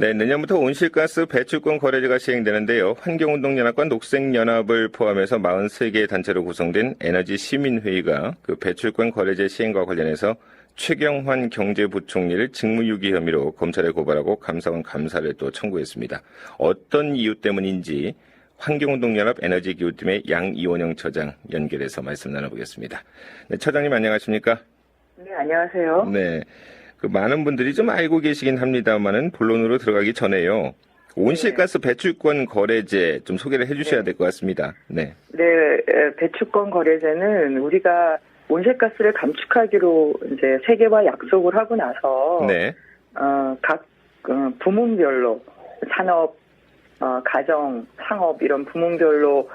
네, 내년부터 온실가스 배출권 거래제가 시행되는데요. 환경운동연합과 녹색연합을 포함해서 43개 단체로 구성된 에너지 시민회의가 그 배출권 거래제 시행과 관련해서 최경환 경제부총리를 직무유기 혐의로 검찰에 고발하고 감사원 감사를 또 청구했습니다. 어떤 이유 때문인지 환경운동연합 에너지기후팀의 양이원영 처장 연결해서 말씀 나눠보겠습니다. 네, 처장님 안녕하십니까? 네, 안녕하세요. 네. 그 많은 분들이 좀 알고 계시긴 합니다만은 본론으로 들어가기 전에요. 온실가스 배출권 거래제 좀 소개를 해주셔야 될것 같습니다. 네. 네, 에, 배출권 거래제는 우리가 온실가스를 감축하기로 이제 세계와 약속을 하고 나서 네. 어, 각 어, 부문별로 산업, 어, 가정, 상업 이런 부문별로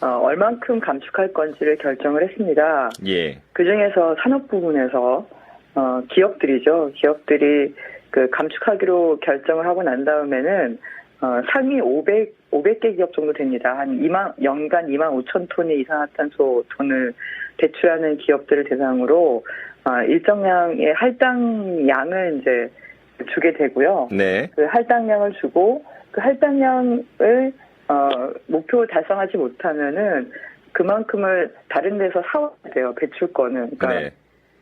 어, 얼만큼 감축할 건지를 결정을 했습니다. 예. 그 중에서 산업 부분에서 어, 기업들이죠. 기업들이 그 감축하기로 결정을 하고 난 다음에는 어, 상위 500 500개 기업 정도 됩니다. 한 2만 연간 2만 5천 톤의 이산화탄소 톤을 배출하는 기업들을 대상으로 어, 일정량의 할당량을 이제 주게 되고요. 네. 그 할당량을 주고 그 할당량을 어, 목표 달성하지 못하면은 그만큼을 다른 데서 사와야 돼요. 배출권을. 그러니까 네.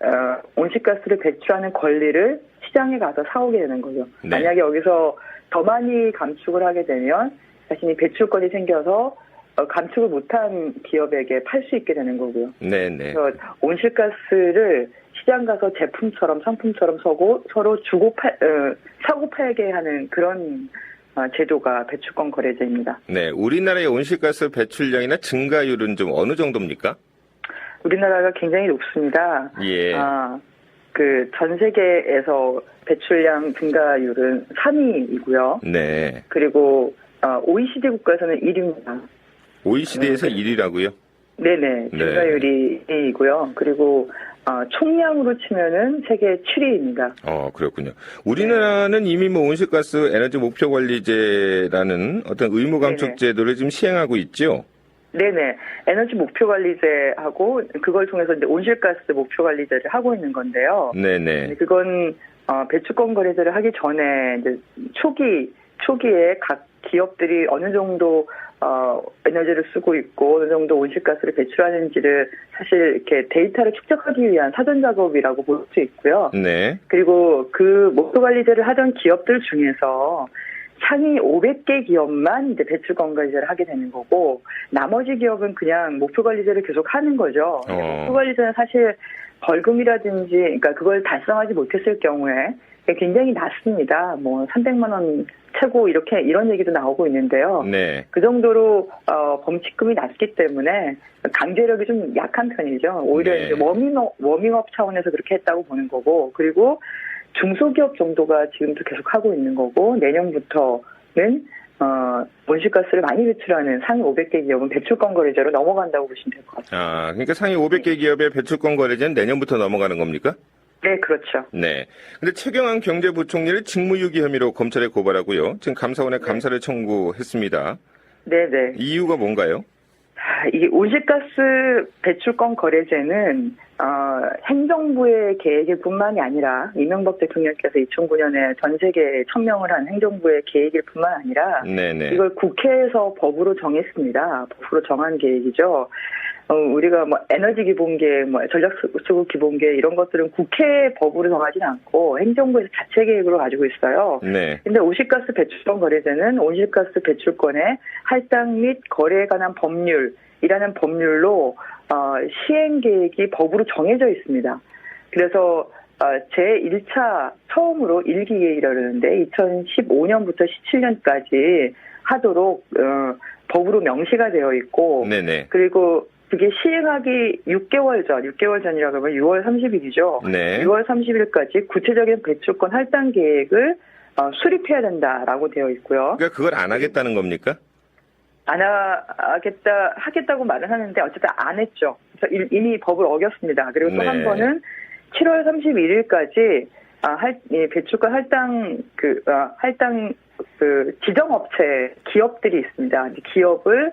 어, 온실가스를 배출하는 권리를 시장에 가서 사오게 되는 거죠. 네. 만약에 여기서 더 많이 감축을 하게 되면 자신이 배출권이 생겨서 어, 감축을 못한 기업에게 팔 수 있게 되는 거고요. 네, 네. 그래서 온실가스를 시장 가서 제품처럼 상품처럼 서고 서로 주고 팔, 어, 사고 팔게 하는 그런 어, 제도가 배출권 거래제입니다. 네. 우리나라의 온실가스 배출량이나 증가율은 좀 어느 정도입니까? 우리나라가 굉장히 높습니다. 예. 아, 그 전 세계에서 배출량 증가율은 3위이고요. 네. 그리고 어, OECD 국가에서는 1위입니다. OECD에서 네. 1위라고요? 네네, 증가율이 1위이고요. 그리고 어, 총량으로 치면은 세계 7위입니다. 어, 그렇군요. 우리나라는 이미 뭐 온실가스 에너지 목표 관리제라는 어떤 의무 감축. 제도를 지금 시행하고 있죠? 네네, 에너지 목표 관리제하고 그걸 통해서 이제 온실가스 목표 관리제를 하고 있는 건데요. 네네. 그건 어, 배출권 거래제를 하기 전에 이제 초기 초기에 각 기업들이 어느 정도 어, 에너지를 쓰고 있고 어느 정도 온실가스를 배출하는지를 사실 이렇게 데이터를 축적하기 위한 사전 작업이라고 볼 수 있고요. 네. 그리고 그 목표 관리제를 하던 기업들 중에서 상위 500개 기업만 이제 배출권 관리제를 하게 되는 거고 나머지 기업은 그냥 목표 관리제를 계속 하는 거죠. 어. 목표 관리제는 사실 벌금이라든지 그러니까 그걸 달성하지 못했을 경우에 굉장히 낮습니다. 뭐 300만 원 최고 이렇게 이런 얘기도 나오고 있는데요. 네. 그 정도로 어, 범칙금이 낮기 때문에 강제력이 좀 약한 편이죠. 오히려 네. 이제 워밍업, 워밍업 차원에서 그렇게 했다고 보는 거고 그리고 중소기업 정도가 지금도 계속 하고 있는 거고 내년부터는 어, 온실가스를 많이 배출하는 상위 500개 기업은 배출권 거래제로 넘어간다고 보시면 될 것 같습니다. 아, 그러니까 상위 500개 기업의 배출권 거래제는 내년부터 넘어가는 겁니까? 네, 그렇죠. 네. 근데 최경환 경제부총리를 직무유기 혐의로 검찰에 고발하고요. 지금 감사원에 감사를 청구했습니다. 네, 네. 이유가 뭔가요? 아, 이 온실가스 배출권 거래제는 어, 행정부의 계획일 뿐만이 아니라 이명박 대통령께서 2009년에 전 세계에 천명을 한 행정부의 계획일 뿐만 아니라 네네. 이걸 국회에서 법으로 정했습니다. 법으로 정한 계획이죠. 어, 우리가 뭐 에너지 기본계획, 뭐 전략 수급 기본계획 이런 것들은 국회 법으로 정하지는 않고 행정부에서 자체 계획으로 가지고 있어요. 네. 근데 온실가스 배출권 거래제는 온실가스 배출권의 할당 및 거래에 관한 법률이라는 법률로 어, 시행 계획이 법으로 정해져 있습니다. 그래서 어, 제 1차 처음으로 일기 계획이라고 그러는데 2015년부터 17년까지 하도록 어, 법으로 명시가 되어 있고 네네. 그리고 그게 시행하기 6개월 전, 6개월 전이라고 하면 6월 30일이죠. 네. 6월 30일까지 구체적인 배출권 할당 계획을 어, 수립해야 된다라고 되어 있고요. 그러니까 그걸 안 하겠다는 겁니까? 안 하겠다 하겠다고 말은 하는데 어쨌든 안 했죠. 그래서 일- 이미 법을 어겼습니다. 그리고 또 네. 한 번은 7월 31일까지 아, 할, 이 배출권 할당 그 아, 할당 그 지정업체 기업들이 있습니다. 기업을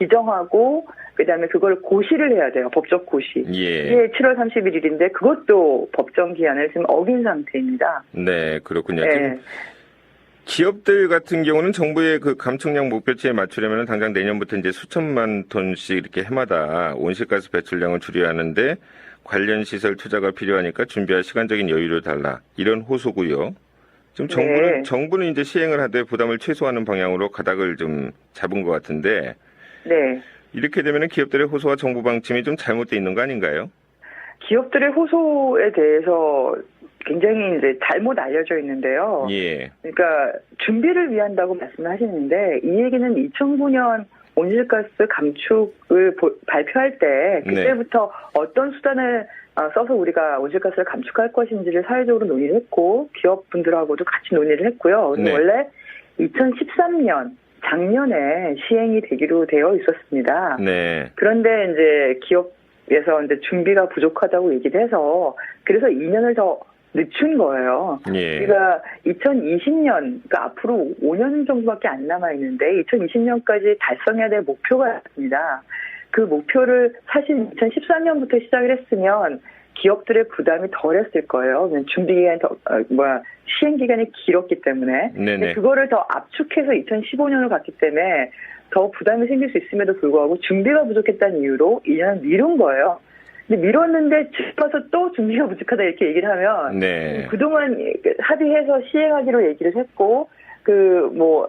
지정하고 그다음에 그걸 고시를 해야 돼요. 법적 고시. 예. 이게 7월 31일인데 그것도 법정 기한을 지금 어긴 상태입니다. 네, 그렇군요. 네. 지금 기업들 같은 경우는 정부의 그 감축량 목표치에 맞추려면 당장 내년부터 이제 수천만 톤씩 이렇게 해마다 온실가스 배출량을 줄여야 하는데 관련 시설 투자가 필요하니까 준비할 시간적인 여유를 달라 이런 호소고요. 지금 정부는 네. 정부는 이제 시행을 하되 부담을 최소화하는 방향으로 가닥을 좀 잡은 것 같은데 네. 이렇게 되면 기업들의 호소와 정부 방침이 좀 잘못돼 있는 거 아닌가요? 기업들의 호소에 대해서 굉장히 이제 잘못 알려져 있는데요. 예, 그러니까 준비를 위한다고 말씀하시는데 이 얘기는 2009년 온실가스 감축을 보- 발표할 때 네. 그때부터 어떤 수단을 어, 써서 우리가 온실가스를 감축할 것인지를 사회적으로 논의를 했고 기업분들하고도 같이 논의를 했고요. 네. 원래 2013년 작년에 시행이 되기로 되어 있었습니다. 네, 그런데 이제 기업에서 이제 준비가 부족하다고 얘기를 해서 그래서 2년을 더 늦춘 거예요. 예, 우리가 2020년, 그러니까 앞으로 5년 정도밖에 안 남아 있는데 2020년까지 달성해야 될 목표가 있습니다. 그 목표를 사실 2014년부터 시작을 했으면 기업들의 부담이 덜했을 거예요. 준비 기간이 더 어, 뭐야 시행 기간이 길었기 때문에 네네, 그거를 더 압축해서 2015년으로 갔기 때문에 더 부담이 생길 수 있음에도 불구하고 준비가 부족했다는 이유로 2년을 미룬 거예요. 근데 미뤘는데 와서 또 준비가 부족하다 이렇게 얘기를 하면 네, 그동안 합의해서 시행하기로 얘기를 했고 그 뭐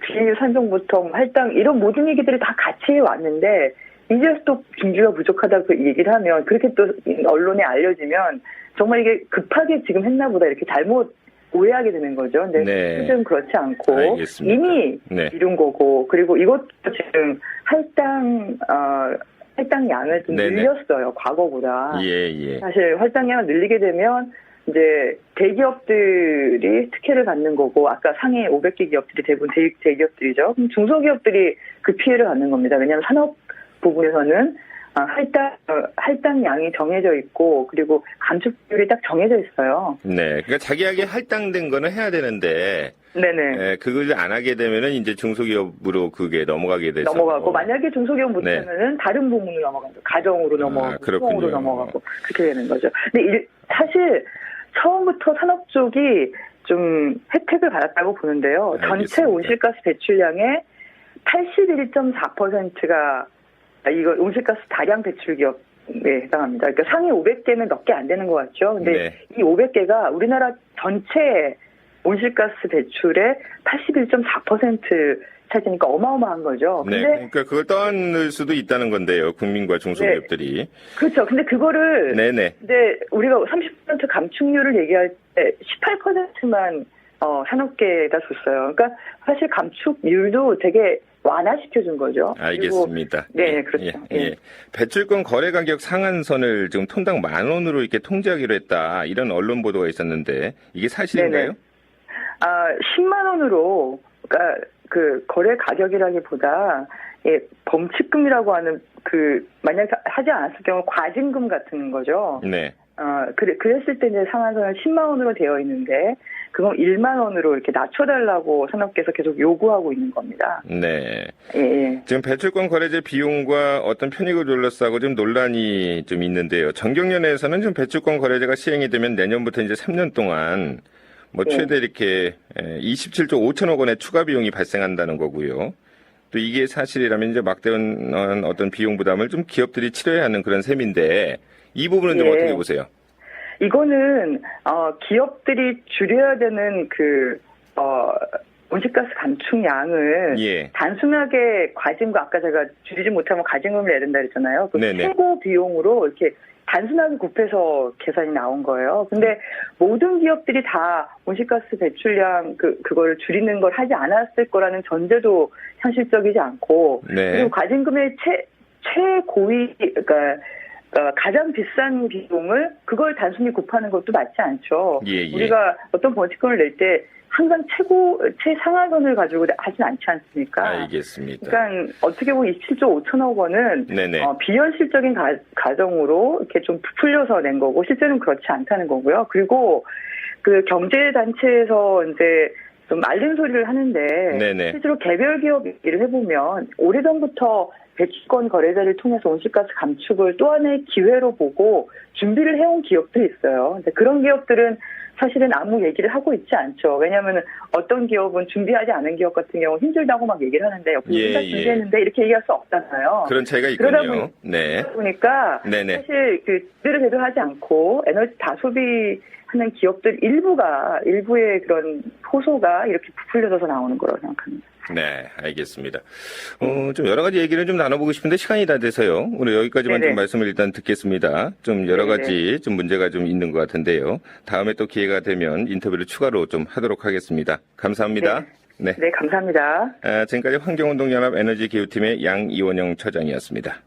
비닐 산정부터 뭐 할당 이런 모든 얘기들이 다 같이 왔는데 이제 또 준비가 부족하다 그 얘기를 하면 그렇게 또 언론에 알려지면 정말 이게 급하게 지금 했나 보다 이렇게 잘못 오해하게 되는 거죠. 근데 네. 실제는 그렇지 않고 알겠습니다. 이미 네, 이룬 거고 그리고 이것도 지금 할당 어 할당 양을 좀 네네. 늘렸어요 과거보다. 예, 예, 사실 활당량을 늘리게 되면 이제 대기업들이 특혜를 받는 거고 아까 상해 500개 기업들이 대부분 대, 대기업들이죠. 그럼 중소기업들이 그 피해를 받는 겁니다. 왜냐하면 산업 부분에서는 아, 할당 어, 할당량이 정해져 있고 그리고 감축 비율이 딱 정해져 있어요. 네. 그러니까 자기에게 할당된 거는 해야 되는데 네네. 예, 그걸 안 하게 되면은 이제 중소기업으로 그게 넘어가게 돼서 넘어가고 만약에 중소기업 네. 못하면은 다른 부문으로 넘어가고 가정으로 넘어가고 그렇군요. 수공으로 넘어가고 그렇게 되는 거죠. 근데 일- 사실 처음부터 산업 쪽이 좀 혜택을 받았다고 보는데요. 전체 알겠습니다. 온실가스 배출량의 81.4%가 이거 온실가스 다량 배출 기업에 해당합니다. 그러니까 상위 500개는 몇 개 안 되는 것 같죠. 근데 네. 이 500개가 우리나라 전체 온실가스 배출의 81.4% 차지니까 어마어마한 거죠. 네. 그러니까 그걸 떠안을 수도 있다는 건데요. 국민과 중소기업들이. 그렇죠. 근데 그거를 네, 네. 근데 우리가 30% 감축률을 얘기할 때 18%만 어, 산업계에다 줬어요. 그러니까 사실 감축률도 되게 완화시켜준 거죠. 그리고 알겠습니다. 네, 예, 그렇죠. 예, 예. 배출권 거래 가격 상한선을 지금 톤당 만 원으로 이렇게 통제하기로 했다. 이런 언론 보도가 있었는데 이게 사실인가요? 네네. 아, 10만 원으로 그러니까 그 거래 가격이라기보다 예, 범칙금이라고 하는 그 만약 하지 않았을 경우 과징금 같은 거죠. 네. 어, 그래, 그랬을 때 이제 상한선은 10만 원으로 되어 있는데, 그건 1만 원으로 이렇게 낮춰달라고 산업계에서 계속 요구하고 있는 겁니다. 네. 예, 예. 지금 배출권 거래제 비용과 어떤 편익을 둘러싸고 좀 논란이 좀 있는데요. 정경련에서는 지금 배출권 거래제가 시행이 되면 내년부터 이제 3년 동안 뭐 네. 최대 이렇게 27조 5천억 원의 추가 비용이 발생한다는 거고요. 또 이게 사실이라면 이제 막대한 어떤 비용 부담을 좀 기업들이 치러야 하는 그런 셈인데 이 부분은 좀 예. 어떻게 보세요? 이거는, 어, 기업들이 줄여야 되는 그, 어, 온실가스 감축량을 예. 단순하게 과징금, 아까 제가 줄이지 못하면 과징금을 내야 된다 그랬잖아요. 그 네네. 최고 비용으로 이렇게 단순하게 곱해서 계산이 나온 거예요. 근데 모든 기업들이 다 온실가스 배출량 그 그거를 줄이는 걸 하지 않았을 거라는 전제도 현실적이지 않고 네. 그리고 과징금의 최 최고위 그러니까 어, 가장 비싼 비용을 그걸 단순히 곱하는 것도 맞지 않죠. 예, 예. 우리가 어떤 벌칙금을 낼 때 항상 최고 최상하선을 가지고 하진 않지 않습니까? 알겠습니다. 그러니까 어떻게 보면 27조 5천억 원은 네네. 어, 비현실적인 가, 가정으로 이렇게 좀 부풀려서 낸 거고 실제는 그렇지 않다는 거고요. 그리고 그 경제 단체에서 이제 좀 알린 소리를 하는데 네네. 실제로 개별 기업 얘기를 해보면 오래전부터 배출권 거래제를 통해서 온실가스 감축을 또 하나의 기회로 보고 준비를 해온 기업들이 있어요. 그런 기업들은 사실은 아무 얘기를 하고 있지 않죠. 왜냐하면 어떤 기업은 준비하지 않은 기업 같은 경우 힘들다고 막 얘기를 하는데 옆에서 예, 다 예. 준비했는데 이렇게 얘기할 수 없잖아요. 그런 차이가 그러다 있군요. 보니- 네. 보니까 네네. 사실 그 제대로 하지 않고 에너지 다소비 하는 기업들 일부가 일부의 그런 호소가 이렇게 부풀려져서 나오는 거라고 생각합니다. 네, 알겠습니다. 어, 좀 여러 가지 얘기를 좀 나눠보고 싶은데 시간이 다 돼서요. 오늘 여기까지만 네네. 좀 말씀을 일단 듣겠습니다. 좀 여러 네네. 가지 좀 문제가 좀 있는 것 같은데요. 다음에 또 기회가 되면 인터뷰를 추가로 좀 하도록 하겠습니다. 감사합니다. 네. 네, 감사합니다. 아, 지금까지 환경운동연합 에너지기후팀의 양이원영 처장이었습니다.